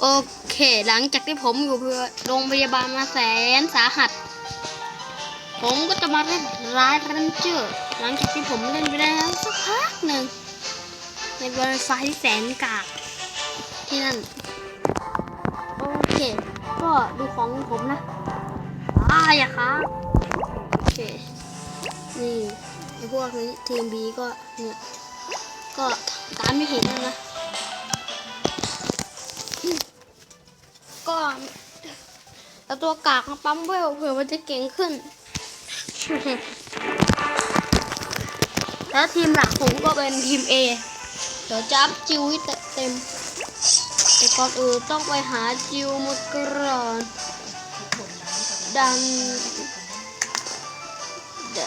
โอเค หลังจากที่ผมอยู่โรงพยาบาลมาแสนสาหัส ผมก็จะมาเล่นร้ายรันเจอร์หลังจากที่ผมเล่นไปแล้วสักพักหนึ่งในบริษัทที่แสนกากที่นั่น โอเค ก็ดูของผมนะอ้าอย่าครับโอเค นี่ไอพวกนี้ทีมบีก็เนี่ย ก็ตามที่เห็นนะ เอาตัวกากมาปั๊มเวลเผื่อมันจะเก่งขึ้น แล้วทีมหลักผมก็เป็นทีม A เดี๋ยวจับจิวให้เต็ม แต่ก่อนอื่นต้องไปหาจิวมาก่อนดันด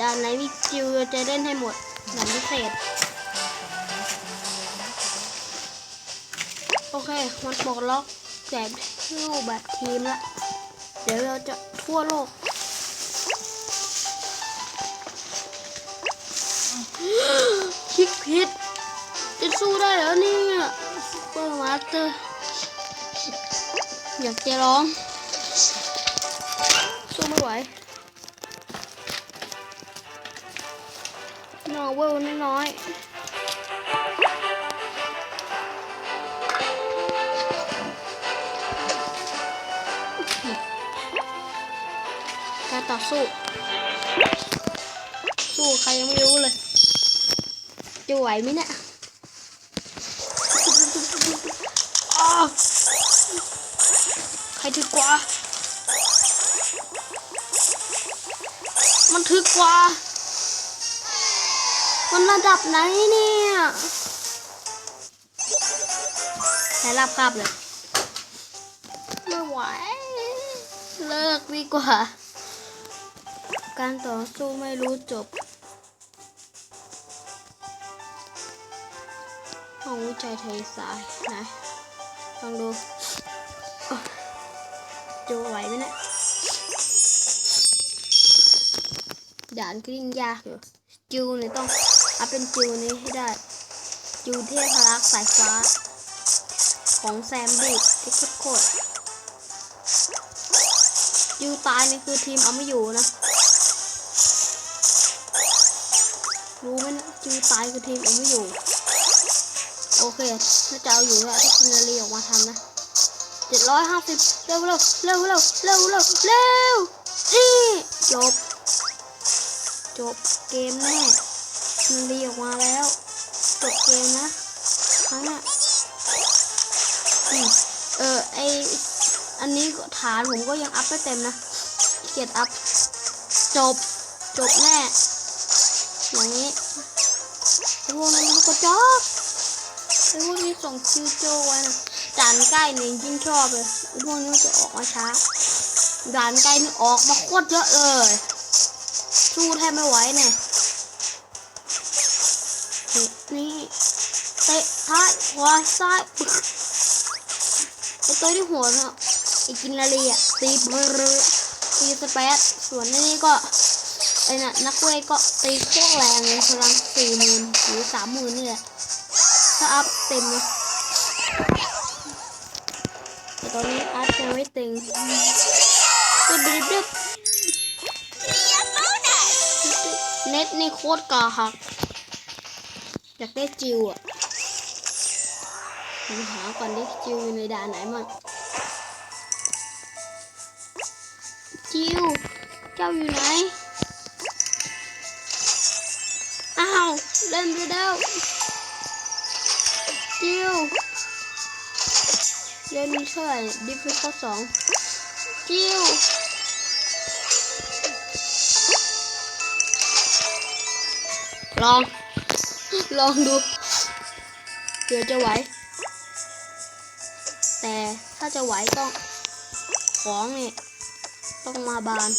ดันไหนมีจิวจะเล่นให้หมดดันพิเศษ โอเค มันปลดล็อก แจกรูปแบบทีมละ เดี๋ยวเราจะทั่วโลกคิกผิดจะสู้ได้แล้วเนี่ยซุปเปอร์มาสเตอร์ อยากจะร้อง สู้ไม่ไหวนอเวลน้อยๆ ต่อสู้ สู้ใครยังไม่รู้เลย จะไหวไหมเนี่ยอ้าวใครถึกกว่า มันถึกกว่า มันระดับไหนเนี่ยไหนรับครับเลยไม่ไหวเลิกดีกว่า การต่อสู้ไม่รู้จบ ห้องวิจัยทะเลทรายไหนลองดูจะไหวไหมเนี่ยด่านก็ยิ่งยากอยู่จิวเนี่ยต้องอัพเป็นจิวนี้ให้ได้ จิวเทพรักสายฟ้า ของแซมบี้ที่โคตรจิวตายนี่คือทีมเอาไม่อยู่นะ รู้ไหมนะจิวตายคือทีมเอาไม่อยู่ โอเคถ้าจะเอาอยู่แล้วถ้ากินนาลีออกมาทันะเจ็ดร้อยห้าสิบเร็วเร็วเร็วเร็วเร็วเร็วเร็วนี่จบ จบเกมแน่นาลีออกมาแล้ว จบเกมนะครั้งน่ะเออไออันนี้ฐานผมก็ยังอัพไม่เต็มนะเกียรอัพจบ จบแน่ อย่างนี้ไอพวกนี้มันก็จบไอ้พวกนี้ส่งคิวโจไว้นะด่านใกล้เนี่ยยิ่งชอบเลยไอ้พวกนี้จะออกมาช้าด่านใกล้นี่ออกมาโคตรเยอะเลยสู้แทบไม่ไหวเนี่ยนี่เตะท้ายขวาซ้ายปึ๊กไอ้ตัวที่หัวเนาะไอ้กินนาลีอะตีเบอร์ตีสเปซส่วนนี่ก็ อ้น่ะนักเวทก็ตีโคตรแรงเลยพลังสี่หมื่นหรือสามหมื่นนี่แหละถ้าอัพเต็มนะแต่ตอนนี้อัพยังไม่เต็มก็ดึบดึบเน็ตนี่โคตรกาหักอยากได้จิวอะผมหาก่อนดิจิวอยู่ในด่านไหนมั่งจิวเจ้าอยู่ไหน เล่นไปแล้วจิวเล่นเท่าไหร่ดิฟิข้อสองจิวลอง ลองดูเผื่อจะไหว แต่ถ้าจะไหวต้อง ของเนี่ย ต้องมาบาน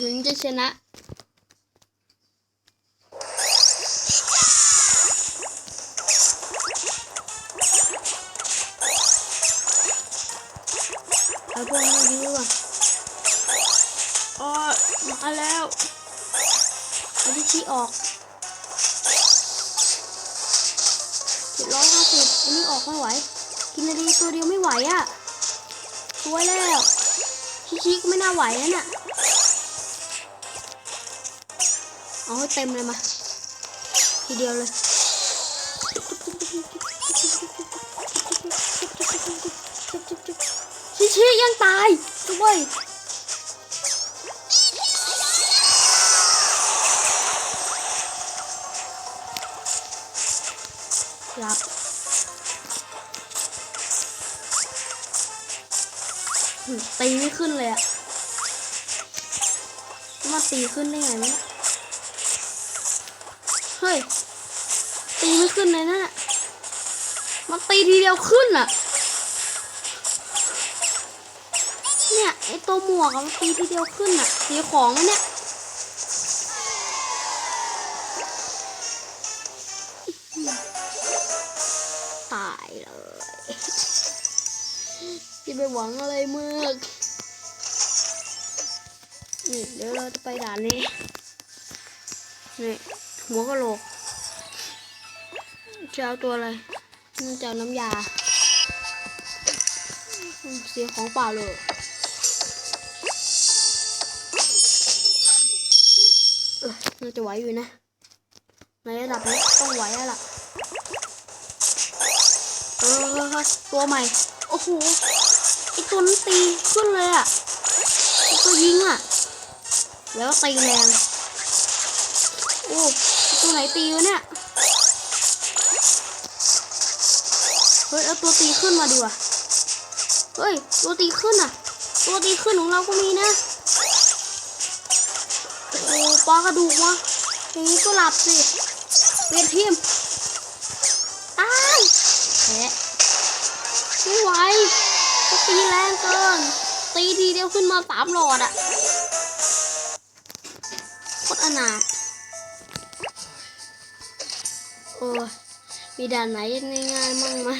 ถึงจะชนะ เอาพวกนี้ดีกว่าอ๋อมาแล้วเอาที่ชี้ออกเจ็ดร้อยห้าสิบอันนี้ออกไม่ไหว กินนาดีตัวเดียวไม่ไหวอะสวแล้วชิชิก็ไม่น่าไหวนั่นน่ะเอาให้เต็มเลยมา ทีเดียวเลยชิ ชิยังตายด้วยรับตีไม่ขึ้นเลยอะมาตีขึ้นได้ไงวะเนี่ยเฮ้ย ตีไม่ขึ้นเลยนะ่ะมันตีทีเดียวขึ้นอะ ไอตัวหมวกอะมันตีทีเดียวขึ้นอะสีของมันเนี่ยตายเลยจะไปหวังอะไรมากนี่เดี๋ยวเราจะไปด่านนี้นี่หัวกะโหลกจะเอาตัวอะไรจะเอาน้ำยาเสียของเปล่าเลย น่าจะไหวอยู่นะ ในระดับนี้ต้องไหวแล้วล่ะเออตัวใหม่ โอ้โหไอตัวนั้นตีขึ้นเลยอะไอตัวยิงอะ แล้วตีแรงโอ้ตัวไหนตีวะเนี่ยเฮ้ยเอาตัวตีขึ้นมาดีกว่าเฮ้ยตัวตีขึ้นอะ ตัวตีขึ้นของเราก็มีนะ โอ้ปลากระดูกวะอย่างนี้ก็หลับสิเปลี่ยนทีมตายแพ้ไม่ไหวก็ตีแรงเกิน ตีทีเดียวขึ้นมาสามหลอดอะโคตรอนาถโอ้มีด่านไหนง่ายๆมั่งไหม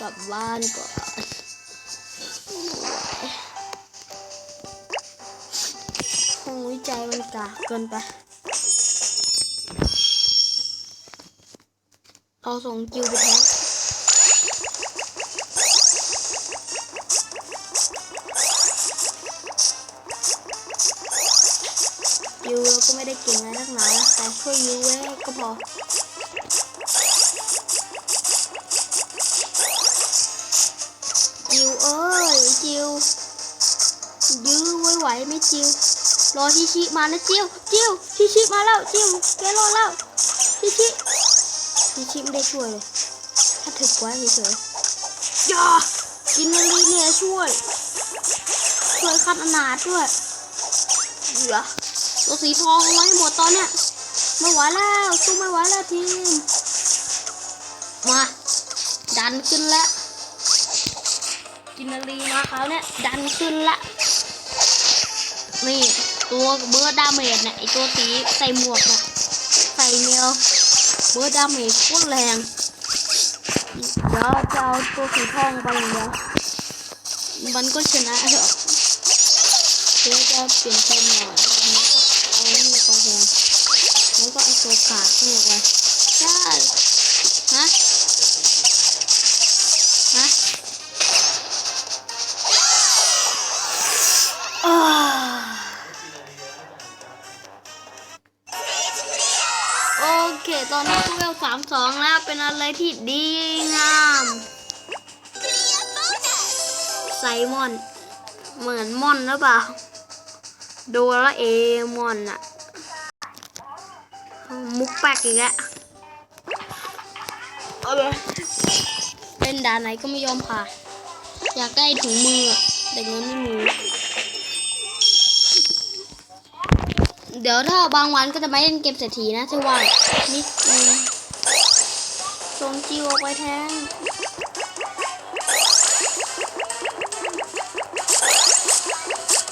กลับบ้านก่อน วิจัยมันกาเกินไปเราส่งจิวไปแทงยิวเราก็ไม่ได้เก่งอะไรนักหนาแต่ช่วยยิวไว้ก็พอจิวเอ้ยจิวยื้อไว้ไหวไหมจิว รอชิชิมานะจิวจิวชิชิมาแล้วจิวแกรอดแล้วชิชิชิชิไม่ได้ช่วยเลยถ้าถึกไว้เฉยๆอย่ากินนาลีเนี่ยช่วย ช่วยคัดอนาถด้วยเหลือตัวสีทองเอาไว้ให้หมดตอนเนี้ยไม่ไหวแล้วสู้ไม่ไหวแล้วทีมมาดันขึ้นแล้วกินนารีมาเขาวเนี่ยดันขึ้นละนี่ ตัวเบอร์ดาเมจเนี่ยไอตัวสีใส่หมวกเนี่ยใส่เมลเบอร์ดาเมจโคตรแรงเดี๋ยวจะเอาตัวสีทองไปอย่างเดียวมันก็ชนะหรอกเดี๋ยวจะเปลี่ยนทีมหน่อยแล้วก็เอานี่มาแทนแล้วก็เอาตัวกากนี่ออกไปได้ ตอนนี้พวกเราสามสองแล้วเป็นอะไรที่ดีงาม ไซมอน เหมือนมอนหรือเปล่า โดราเอมอนอะมุกแปลกอีกแล้วเอาเลยเล่นด่านไหนก็ไม่ยอมผ่านอยากได้ถุงมืออะแต่เงินไม่มี เดี๋ยวถ้าบางวันก็จะไม่เล่นเกมเศรษฐีนะที่ว่านิดนึงส่งจิวออกไปแทง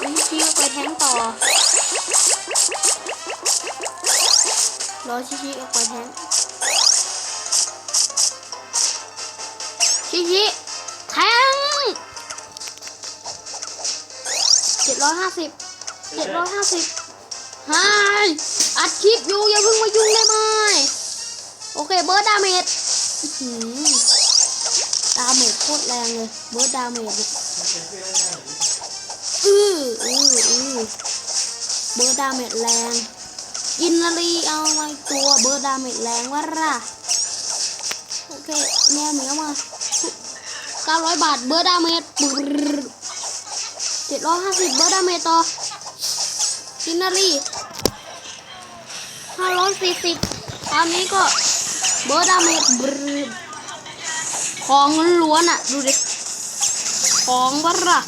นี่จิวไปแทงต่อ รอชิชิออกไปแทงชิชิแทงเจ็ดร้อยห้าสิบเจ็ดร้อยห้าสิบ ไฮออัดคลิปอยู่อย่าเพิ่งมายุ่งได้ไหมโอเคเบิร์ดดาเมจดาเมจโคตรแรงเลยเบิร์ดดาเมจเอืออืออือเบิร์ดดาเมจแรงอินนารีเอามาอีกตัวเบิร์ดดาเมจแรงวะล่ะโอเคแมวเหมียวมา900 บาทเบิร์ดดาเมจ750 เบิร์ดดาเมจต่อ อินารีห้าร้อยสี่สิบตอนนี้ก็เบอร์ดาเมจบรดของล้วนอะดูดิ ของวะระ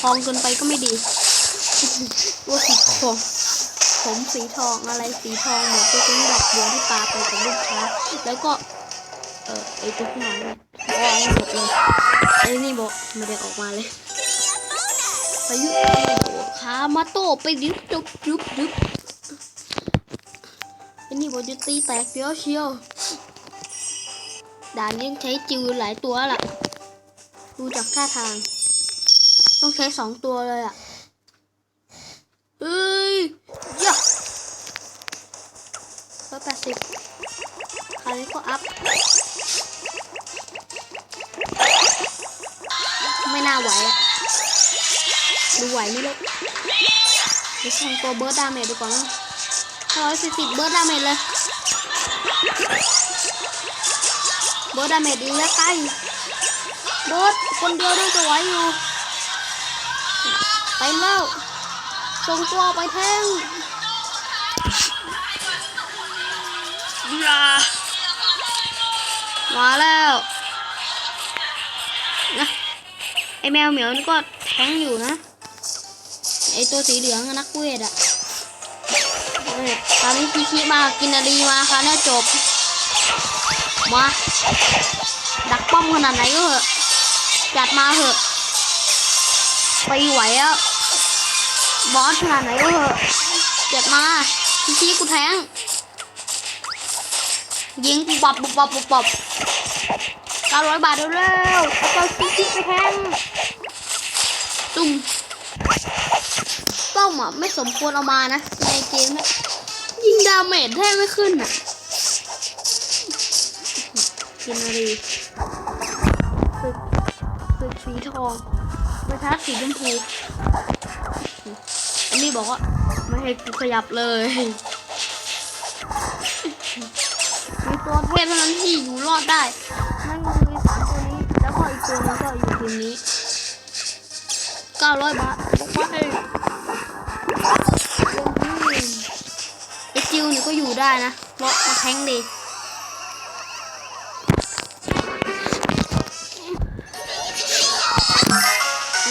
ของเกินไปก็ไม่ดีตัวสีทองผมสีทองอะไรสีทองหมดก็เป็นดอกบัวที่ปาไปกับลูกค้าแล้วก็ เออไอตัวข้างหลังเนี่ยออกหมดเลยไอ้นี่บอกไม่ได้ออกมาเลย ไปยุบขามาโตไปยุบยุบยุบยุบไอ้นี่บอกจะตีแตกเดียวเชียวด่านยังใช้จือหลายตัวล่ะ ดูจากท่าทาง ต้องใช้สองตัวเลยอะ ดูไหวไหมลูกดูส่งตัวเบิร์ดดาเมจดูก่อนนะร้อยสี่สิบเบิร์ดดาเมจเลย เบิร์ดดาเมจดีแล้วใกล้เบิร์ดคนเดียวน่าจะไหวอยู่ไปแล้วส่งตัวไปแทงมาแล้วนะไอแมวเหมียวนี่ก็แทงอยู่นะ ไอตัวสีเหลืองนักเวทอะเนี่ยตอนนี้พี่ชิมากินนารีมาค่ะเนี่จบ มา ดักป้อมขนาดไหนก็เหอะจัดมาเหอะไปไหวอะบอสขนาดไหนก็เหอะจัดมาพี่ชิกูแทงยิงปุบปับปุบปับปุบปับเก้าร้อยบาทเร็วๆเอาตัวคิกๆไปแทงตุ้ม ป้อมอะไม่สมควรเอามานะ ในเกมนี่ยยิงดาเมจแทบไม่ขึ้นอะกินอะไรฝึกฝึกสีทองไปทักสีชมพูอันนี้บอกว่าไม่ให้กูขยับเลยมีตัวเทพเท่านั้นที่อยู่รอดได้ นั่นก็คือสามตัวนี้ แล้วก็อีกตัวนึงก็อยู่ทีมนี้เก้าร้อยบาทบอกว่า จิวนี่ก็อยู่ได้นะเพราะมาแทงดี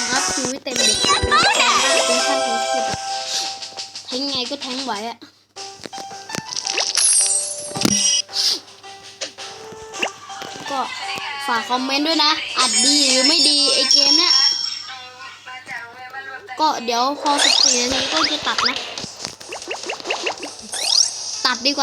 งับจิวเต็มเด็กเป็นขั้นของสุดแทงไงก็แทงไหวอะก็ฝากคอมเมนต์ด้วยนะ อัดดีหรือไม่ดีไอเกมเนี้ยก็เดี๋ยวพอ14นาทีก็จะตัดนะ ตัดดีกว่า